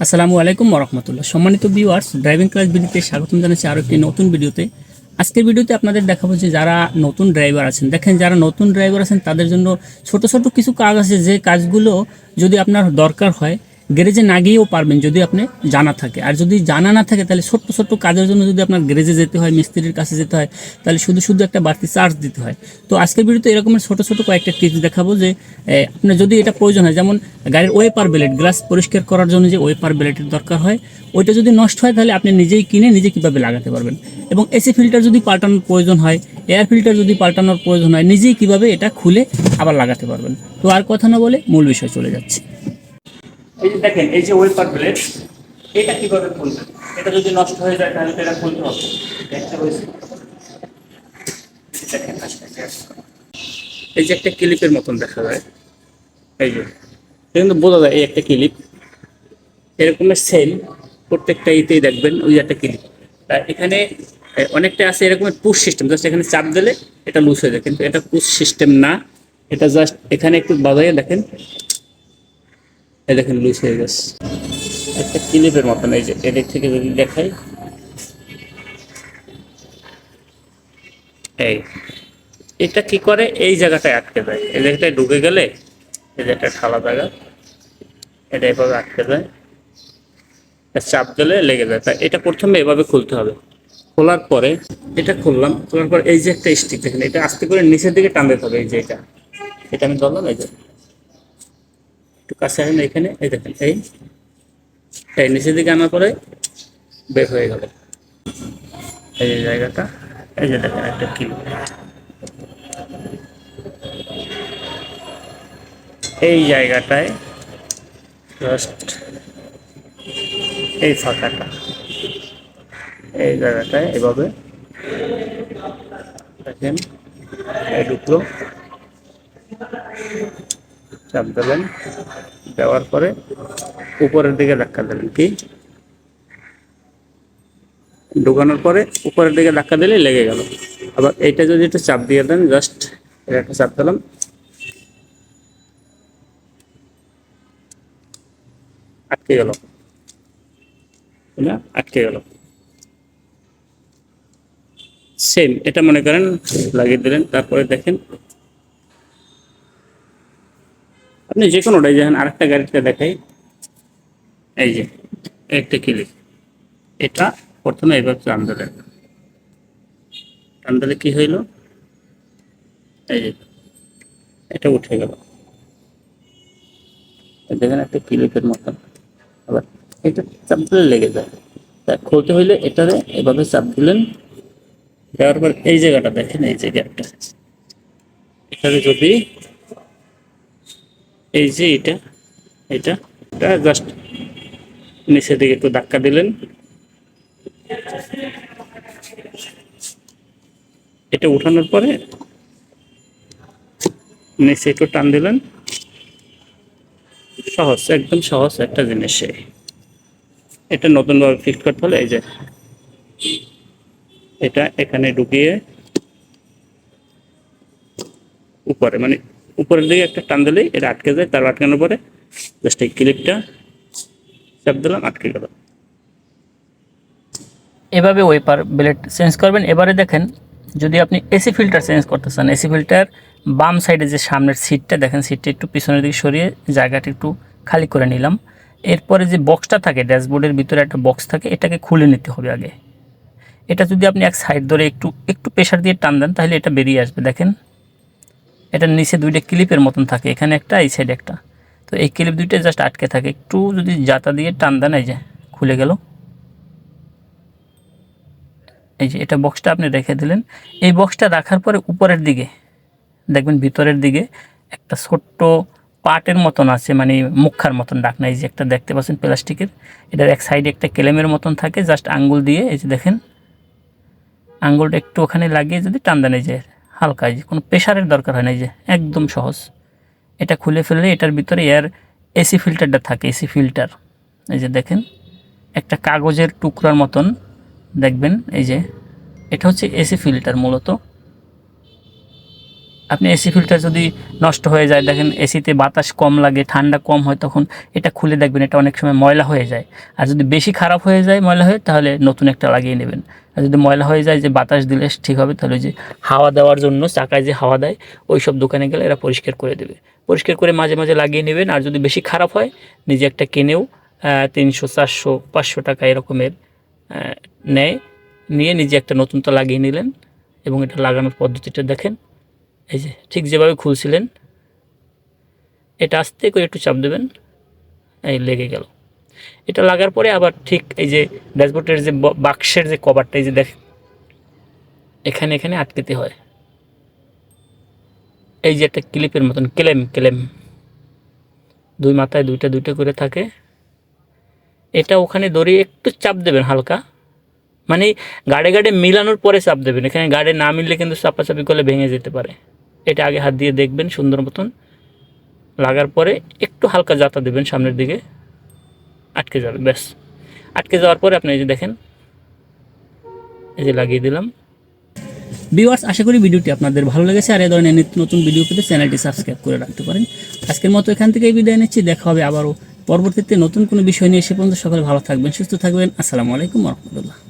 আসসালামু আলাইকুম রহমতুল্লাহ সম্মানিত ভিউয়ার্স ড্রাইভিং ক্লাস ভিডিওতে স্বাগতম জানাচ্ছি আরও একটি নতুন ভিডিওতে আজকের ভিডিওতে আপনাদের দেখাবো যে যারা নতুন ড্রাইভার আছেন, দেখেন যারা নতুন ড্রাইভার আছেন, তাদের জন্য ছোট ছোট কিছু কাজ আছে, যে কাজগুলো যদি আপনার দরকার হয় গ্যারেজে না গিয়েও পারবেন যদি আপনি জানা থাকে। আর যদি জানা না থাকে, তাহলে ছোট্ট ছোট্ট কাজের জন্য যদি আপনার গ্যারেজে যেতে হয়, মিস্ত্রির কাছে যেতে হয়, তাহলে শুধু শুধু একটা বাড়তি চার্জ দিতে হয়। তো আজকের ভিডিওতে এরকমের ছোট ছোট কয়েকটা টিপস দেখাবো যে আপনার যদি এটা প্রয়োজন হয়, যেমন গাড়ির ওয়েপার ব্লেড গ্লাস পরিষ্কার করার জন্য যে ওয়েপার ব্লেডের দরকার হয়, ওইটা যদি নষ্ট হয়, তাহলে আপনি নিজেই কিনে নিজে কীভাবে লাগাতে পারবেন। এবং এসি ফিল্টার যদি পাল্টানোর প্রয়োজন হয় এয়ার ফিল্টার যদি পাল্টানোর প্রয়োজন হয়, নিজেই কীভাবে এটা খুলে আবার লাগাতে পারবেন। তো আর কথা না বলে মূল বিষয় চলে যাচ্ছে। এই যে দেখেন, এই যে ওয়েপার ব্লেড এটা কীভাবে খুলবে এটা যদি নষ্ট হয়ে যায়, তাহলে এটা খুলতে হবে। দেখতে হয়েছে এই যে একটা ক্লিপের মতন দেখা যায়। এই যে কিন্তু বোঝা যায় এই একটা ক্লিপ। এরকমের সেল প্রত্যেকটা ইতেই দেখবেন ওই একটা ক্লিপ। এখানে অনেকটা আছে এরকমের পুশ সিস্টেম জাস্ট এখানে চাপ দিলে এটা লুজ হয়ে যায়। কিন্তু এটা পুশ সিস্টেম না। এটা জাস্ট এখানে একটু বাজাইয়ে দেখেন। এই দেখেন লুজ হয়ে গেছে। একটা ক্লিপের মতন, এই যে, এদিক থেকে যদি দেখাই। এই, এটা কি করে? এই জায়গাটায় আটকে যায়। এই জায়গাটায় ঢুকে গেলে, এই যে একটা খালা জায়গা, এটা এভাবে আটকে যায়। চাপ দিলে লেগে যায়। তাই এটা প্রথমে এভাবে খুলতে হবে। খোলার পরে এটা খুললাম, খোলার পর এই যে একটা স্টিক দেখেন, এটা আস্তে করে নিচের দিকে টান দিতে হবে, এই যে এটা। এটা আমি ধরলাম, এই যে। একটু কাছে আসেন এখানে, এই দেখেন, এই এই নিচের দিকে আনার পরে বের হয়ে গেল। এই যে জায়গাটা, এই যে দেখেন একটা কি এই জায়গাটায় জাস্ট এই ফাঁকাটা। এই জায়গাটায় এভাবে দেখেন ঢুকলো। চাপ দিলেন। দেওয়ার পরে উপরের দিকে ধাক্কা দিলেন। কি? ঢুকানোর পরে উপরের দিকে ধাক্কা দিলে লেগে গেল। আবার এইটা যদি একটু চাপ দিয়ে দেন জাস্ট একটা চাপ দিলাম। আটকে গেল। আটকে গেল। সেম এটা মনে করেন, লাগিয়ে দিলেন। তারপরে দেখেন আপনি যে কোনোটাই দেখেন আরেকটা গাড়িতে দেখাই। এই যে, একটা ক্লিপ এটা প্রথমে এবার টান দিলেন টান দিলে কি হইল? এই যে, এটা উঠে গেল। দেখেন একটা ক্লিপের মতন। আবার এটা চাপ দিলে লেগে যায়। তা খুলতে হইলে এটারে এভাবে চাপ দিলেন। দেওয়ার পর এই জায়গাটা দেখেন, এই জায়গাটা এখানে যদি এই যে এটা এটা এটা জাস্ট নিচের দিকে একটু ধাক্কা দিলেন। এটা উঠানোর পরে নিচে একটু টান দিলেন। সহজ, একদম সহজ একটা জিনিস এটা নতুনভাবে ফিট করতে হলে এই যে এটা এখানে ঢুকিয়ে উপরে মানে উপরের দিকে একটা টান দিলেই এটা আটকে যায় তার আটকানোর পরে জাস্ট এই ক্লিপটা চাপ দিলাম, আটকে গেল। এভাবে ওয়েপার ব্লেড চেঞ্জ করবেন। এবারে দেখেন, যদি আপনি এসি ফিল্টার চেঞ্জ করতে চান এসি ফিল্টার বাম সাইডে যে সামনের সিটটা দেখেন সিটটা একটু পিছনের দিকে সরিয়ে জায়গাটা একটু খালি করে নিলাম। এরপরে যে বক্সটা থাকে ড্যাশবোর্ডের ভিতরে একটা বক্স থাকে, এটাকে খুলে নিতে হবে আগে। এটা যদি আপনি এক সাইড ধরে একটু একটু প্রেশার দিয়ে টান দেন, তাহলে এটা বেরিয়ে আসবে, দেখেন। এটার নিচে দুইটা ক্লিপের মতন থাকে, এখানে একটা, এই সাইডে একটা। তো এই ক্লিপ দুইটা জাস্ট আটকে থাকে। একটু যদি জাতা দিয়ে টান দেন, এই যে, খুলে গেল। এই যে, এটা বক্সটা আপনি রেখে দিলেন। এই বক্সটা রাখার পরে উপরের দিকে, দেখবেন ভিতরের দিকে একটা ছোট্ট পাটের মতন আছে মানে মুখার মতন ডাকনা, এই যে একটা দেখতে পাচ্ছেন প্লাস্টিকের। এটার এক সাইডে একটা কেলেমের মতন থাকে জাস্ট আঙ্গুল দিয়ে, এই যে দেখেন। আঙ্গুলটা একটু ওখানে লাগিয়ে যদি টান দেন, এই যে হালকা যে কোনো প্রেশারের দরকার হয় না যে একদম সহজ। এটা খুলে ফেললে এটার ভিতরে এয়ার এসি ফিল্টারটা থাকে এসি ফিল্টার এই যে দেখেন, একটা কাগজের টুকরার মতন, দেখবেন, এই যে এটা হচ্ছে এসি ফিল্টার মূলত। আপনি এসি ফিল্টার যদি নষ্ট হয়ে যায়, দেখেন এসিতে বাতাস কম লাগে, ঠান্ডা কম হয়, তখন এটা খুলে দেখবেন, এটা অনেক সময় ময়লা হয়ে যায়। আর যদি বেশি খারাপ হয়ে যায় ময়লা হয়ে, তাহলে নতুন একটা লাগিয়ে নেবেন। আর যদি ময়লা হয়ে যায় যে বাতাস দিলে ঠিক হবে, তাহলে যে হাওয়া দেওয়ার জন্য চাকায় যে হাওয়া দেয় ওই সব দোকানে গেলে এরা পরিষ্কার করে দেবে। পরিষ্কার করে মাঝে মাঝে লাগিয়ে নেবেন, আর যদি বেশি খারাপ হয়, নিজে একটা কিনেও তিনশো, চারশো, পাঁচশো টাকা এরকমের নেয়। নিয়ে নিজে একটা নতুনটা লাগিয়ে নিলেন, এবং এটা লাগানোর পদ্ধতিটা দেখেন। এই যে ঠিক যেভাবে খুলছিলেন, এটা আস্তে করে একটু চাপ দেবেন, এই লেগে গেল। এটা লাগার পরে আবার ঠিক এই যে ড্যাশবোর্ডের যে বাক্সের যে কভারটা, এই যে দেখ এখানে এখানে আটকেতে হয়। এই যে একটা ক্লিপের মতন, ক্লেম ক্লেম। দুই মাথায় দুইটা দুইটা করে থাকে। এটা ওখানে দড়ি একটু চাপ দেবেন হালকা। মানে গাড়ে গাড়ে মিলানোর পরে চাপ দেবেন। এখানে গাড়ে না মিললে কিন্তু চাপাচাপি করলে ভেঙে যেতে পারে। এটা আগে হাত দিয়ে দেখবেন সুন্দর মতন। লাগার পরে একটু হালকা জাতা দেবেন সামনের দিকে। আটকে যাবে, ব্যাস। আটকে যাওয়ার পরে আপনি এই যে দেখেন, এই যে লাগিয়ে দিলাম। ভিউয়ার্স আশা করি ভিডিওটি আপনাদের ভালো লেগেছে, আর এই ধরনের নিত্য নতুন ভিডিও পেতে চ্যানেলটি সাবস্ক্রাইব করে রাখতে পারেন। আজকের মতো এখান থেকেই বিদায় নিচ্ছি, দেখা হবে আবারও পরবর্তীতে নতুন কোনো বিষয় নিয়ে এসে পর্যন্ত সকলে ভালো থাকবেন, সুস্থ থাকবেন। আসসালামু আলাইকুম রহমতুল্লাহ।